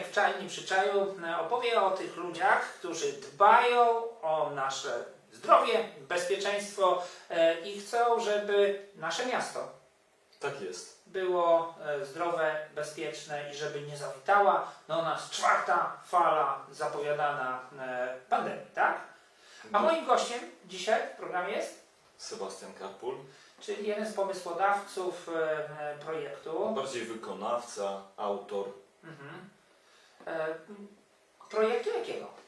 jak w czajni przy czaju e, opowie o tych ludziach, którzy dbają o nasze zdrowie, bezpieczeństwo e, i chcą, żeby nasze miasto Tak jest. było e, zdrowe, bezpieczne i żeby nie zawitała do nas czwarta fala zapowiadana pandemii, tak? A moim gościem dzisiaj w programie jest, Sebastian Karpul, czyli jeden z pomysłodawców projektu. bardziej wykonawca, autor. Mhm. E, projektu jakiego?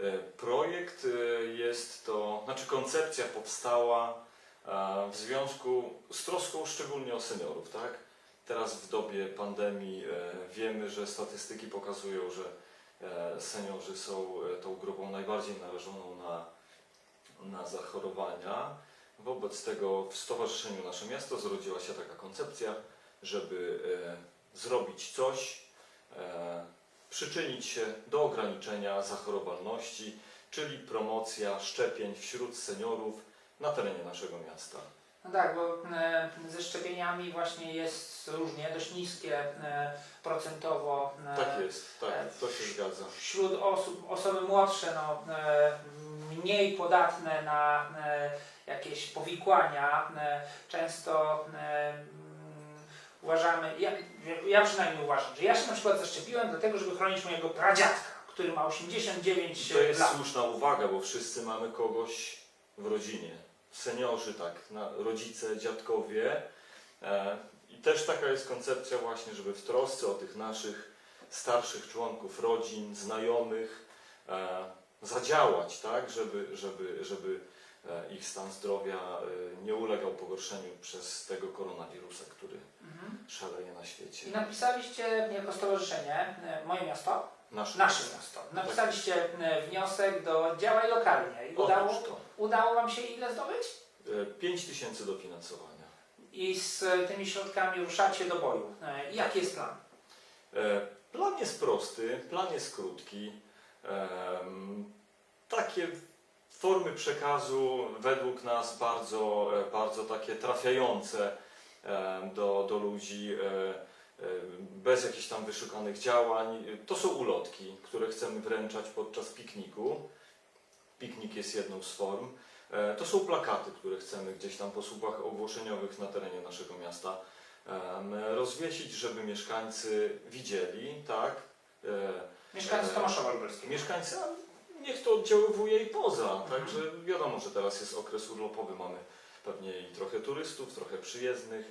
E, Projekt e, jest to, znaczy koncepcja powstała e, w związku z troską szczególnie o seniorów, tak? Teraz w dobie pandemii wiemy, że statystyki pokazują, że seniorzy są tą grupą najbardziej narażoną na, na zachorowania. Wobec tego w Stowarzyszeniu Nasze Miasto zrodziła się taka koncepcja, żeby zrobić coś, przyczynić się do ograniczenia zachorowalności, czyli promocja szczepień wśród seniorów na terenie naszego miasta. No tak, bo e, ze szczepieniami właśnie jest różnie, dość niskie e, procentowo. e, Tak jest, tak, to się zgadza. Wśród osób, osoby młodsze, no, mniej podatne na jakieś powikłania, często uważamy, ja, ja przynajmniej uważam, że ja się na przykład zaszczepiłem dlatego, żeby chronić mojego pradziadka, który ma 89 To jest lat. słuszna uwaga, bo wszyscy mamy kogoś w rodzinie. Seniorzy, tak, rodzice, dziadkowie. E, I też taka jest koncepcja właśnie, żeby w trosce o tych naszych starszych członków rodzin, znajomych e, zadziałać, tak, żeby, żeby, żeby e, ich stan zdrowia e, nie ulegał pogorszeniu przez tego koronawirusa, który Mhm. szaleje na świecie. I napisaliście jako stowarzyszenie, e, moje miasto, Nasze, nasze miasto, napisaliście e, wniosek do działaj lokalnie i udało, udało Wam się ile zdobyć? 5 tysięcy dofinansowania. I z e, tymi środkami ruszacie do boju. E, Jaki jest plan? E, Plan jest prosty, plan jest krótki. Takie formy przekazu według nas bardzo, e, bardzo takie trafiające em, do, do ludzi, e, e, bez jakichś tam wyszukanych działań. To są ulotki, które chcemy wręczać podczas pikniku. Piknik jest jedną z form. E, To są plakaty, które chcemy gdzieś tam po słupach ogłoszeniowych na terenie naszego miasta rozwiesić, żeby mieszkańcy widzieli, tak? E, Mieszkańcy E, Tomaszowa Lubelskiego. Mieszkańcy, niech to oddziaływuje i poza, także wiadomo, że teraz jest okres urlopowy, mamy pewnie i trochę turystów, trochę przyjezdnych,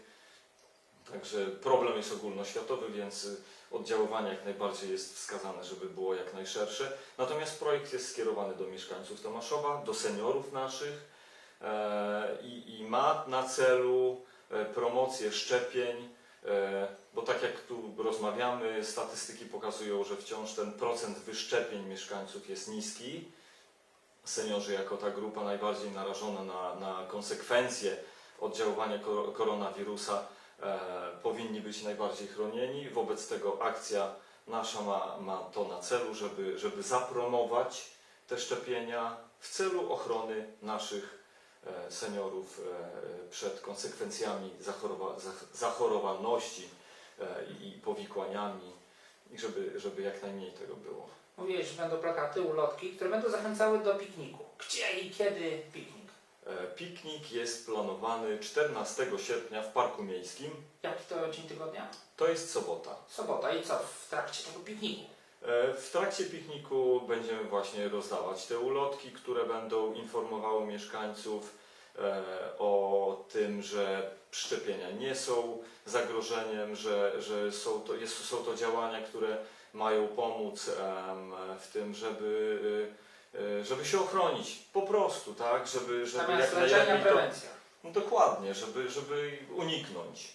także problem jest ogólnoświatowy, więc oddziaływanie jak najbardziej jest wskazane, żeby było jak najszersze. Natomiast projekt jest skierowany do mieszkańców Tomaszowa, do seniorów naszych e, i, i ma na celu e, promocję szczepień, bo tak jak tu rozmawiamy, statystyki pokazują, że wciąż ten procent wyszczepień mieszkańców jest niski. Seniorzy jako ta grupa najbardziej narażona na, na konsekwencje oddziaływania kor- koronawirusa e, powinni być najbardziej chronieni. Wobec tego akcja nasza ma, ma to na celu, żeby, żeby zapromować te szczepienia w celu ochrony naszych e, seniorów e, przed konsekwencjami zachorowa- zach- zachorowalności e, i powikłaniami i żeby, żeby jak najmniej tego było. Mówiłeś, że będą plakaty, ulotki, które będą zachęcały do pikniku. Gdzie i kiedy piknik? E, Piknik jest planowany 14 sierpnia w Parku Miejskim. Jaki to dzień tygodnia? To jest sobota. Sobota. I co w trakcie tego pikniku? E, W trakcie pikniku będziemy właśnie rozdawać te ulotki, które będą informowały mieszkańców e, o tym, że szczepienia nie są zagrożeniem, że, że są, to, jest, są to działania, które mają pomóc w tym, żeby, e, żeby się ochronić. Po prostu, tak? Żeby, żeby Zamiast jak leczenia, najlepiej to, prewencja. no dokładnie, żeby, żeby uniknąć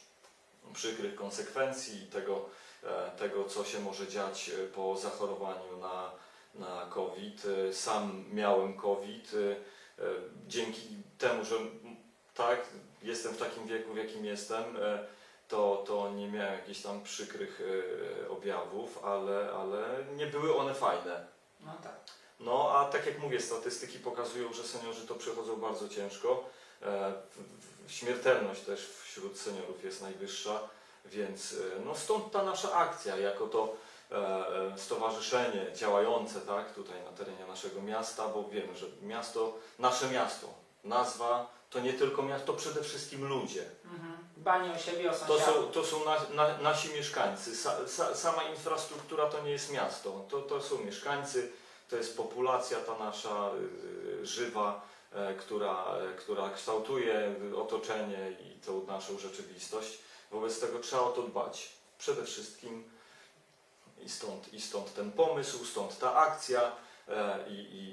przykrych konsekwencji i tego, tego, co się może dziać e, po zachorowaniu na, na COVID. E, Sam miałem COVID. e, e, Dzięki temu, że tak, jestem w takim wieku, w jakim jestem, e, to, to nie miałem jakichś tam przykrych e, objawów, ale, ale nie były one fajne. No tak. No, a tak jak mówię, statystyki pokazują, że seniorzy to przechodzą bardzo ciężko. E, Śmiertelność też wśród seniorów jest najwyższa, więc e, no stąd ta nasza akcja, jako to e, e, stowarzyszenie działające tak, tutaj na terenie naszego miasta, bo wiemy, że miasto, nasze miasto, nazwa to nie tylko miasto, to przede wszystkim ludzie. Mhm. Dbanie o siebie, o To sąsiadów. są, to są na, na, nasi mieszkańcy. Sa, sa, sama infrastruktura to nie jest miasto, to, to są mieszkańcy, to jest populacja ta nasza y, żywa, e, która, która kształtuje otoczenie i tą naszą rzeczywistość. Wobec tego trzeba o to dbać. Przede wszystkim i stąd, i stąd ten pomysł, stąd ta akcja e, i, i,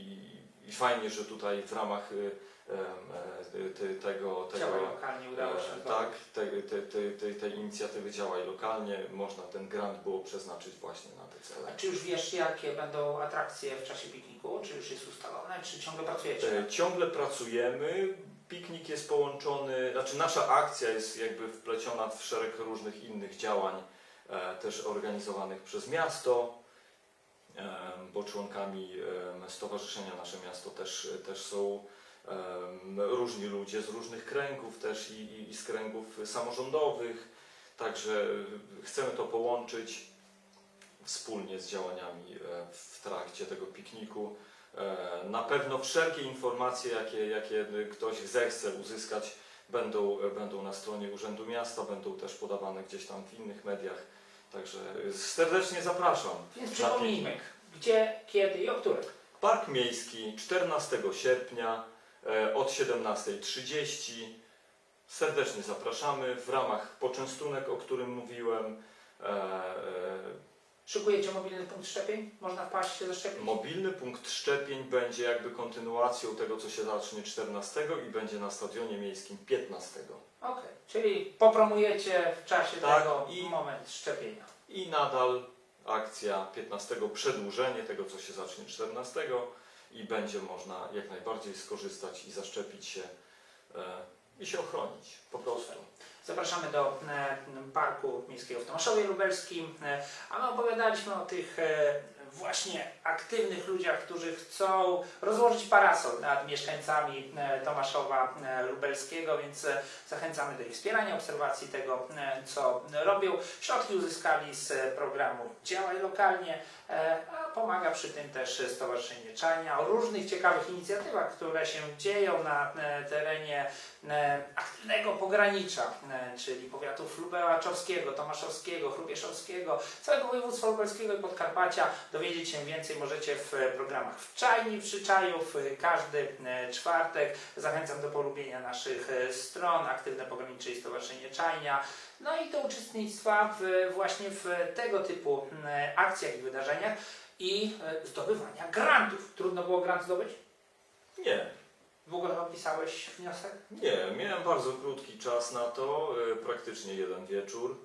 i, i, fajnie, że tutaj w ramach y, tego, tego Działaj lokalnie, udało się. E, Tak, tej te, te, te, tej inicjatywy działaj lokalnie. Można ten grant było przeznaczyć właśnie na te cele. A czy już wiesz, jakie będą atrakcje w czasie pikniku? Czy już jest ustalone? Czy ciągle pracujecie? E, Ciągle pracujemy. Piknik jest połączony, znaczy nasza akcja jest jakby wpleciona w szereg różnych innych działań, e, też organizowanych przez miasto, e, bo członkami e, Stowarzyszenia Nasze Miasto też, też są różni ludzie z różnych kręgów też i, i, z kręgów samorządowych. Także e, chcemy to połączyć wspólnie z działaniami e, w trakcie tego pikniku. E, Na pewno wszelkie informacje, jakie, jakie ktoś zechce uzyskać, będą, będą na stronie Urzędu Miasta, będą też podawane gdzieś tam w innych mediach. Także serdecznie zapraszam. Więc przypomnijmy, gdzie, kiedy i o których. Park Miejski 14 sierpnia od 17.30. Serdecznie zapraszamy w ramach poczęstunek, o którym mówiłem. E, e, Szykujecie mobilny punkt szczepień? Można wpaść się zaszczepić? Mobilny punkt szczepień będzie jakby kontynuacją tego, co się zacznie 14 i będzie na stadionie miejskim 15. Okej, czyli popromujecie w czasie Tak, tego i- moment szczepienia. I nadal akcja 15 przedłużenie tego, co się zacznie 14 i będzie można jak najbardziej skorzystać i zaszczepić się e, i się ochronić po prostu. Zapraszamy do e, Parku Miejskiego w Tomaszowie Lubelskim, e, a my opowiadaliśmy o tych właśnie aktywnych ludziach, którzy chcą rozłożyć parasol nad mieszkańcami Tomaszowa Lubelskiego, więc zachęcamy do ich wspierania, obserwacji tego, co robią. Środki uzyskali z programu Działaj Lokalnie, pomaga przy tym też Stowarzyszenie Czania o różnych ciekawych inicjatywach, które się dzieją na e, terenie e, aktywnego pogranicza, e, czyli powiatów lubełaczowskiego, tomaszowskiego, chrubieszowskiego, całego województwa lubelskiego i Podkarpacia. Dowiedzieć się więcej możecie w programach w Czajni przy Czaju w każdy czwartek. Zachęcam do polubienia naszych stron Aktywne Pogranicze i Stowarzyszenie Czajnia. No i do uczestnictwa w, właśnie w tego typu akcjach i wydarzeniach i e, zdobywania grantów. Trudno było grant zdobyć? Nie, W ogóle opisałeś wniosek? nie, miałem bardzo krótki czas na to, e, praktycznie jeden wieczór,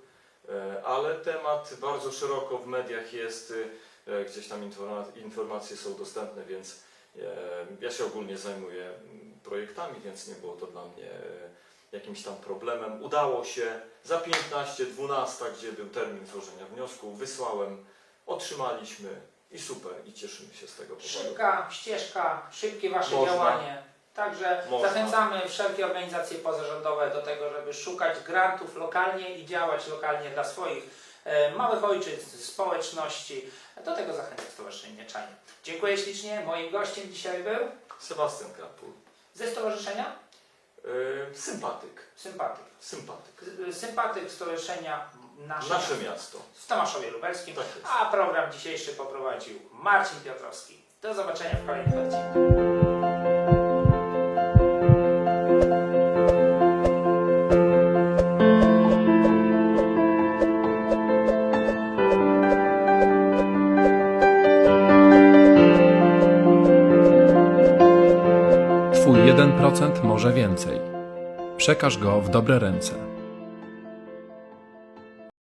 e, ale temat bardzo szeroko w mediach jest, gdzieś tam informa- informacje są dostępne, więc ja się ogólnie zajmuję mm, projektami, więc nie było to dla mnie jakimś tam problemem. Udało się za 15, 12, gdzie był termin złożenia wniosku, wysłałem, otrzymaliśmy i super, i cieszymy się z tego powodu. Szybka ścieżka, szybkie Wasze Można. działanie. Także Można. zachęcamy wszelkie organizacje pozarządowe do tego, żeby szukać grantów lokalnie i działać lokalnie dla swoich e, małych ojczyzn, społeczności. Do tego zachęca Stowarzyszenie Czajnie. Dziękuję ślicznie. Moim gościem dzisiaj był Sebastian Karpul. ze Stowarzyszenia Yy, sympatyk. Sympatyk. Sympatyk. Sympatyk Stowarzyszenia Nasze, Nasze Miasto w Tomaszowie Lubelskim. Tak jest. A program dzisiejszy poprowadził Marcin Piotrowski. Do zobaczenia w kolejnych odcinkach. Twój 1% może więcej. Przekaż go w dobre ręce.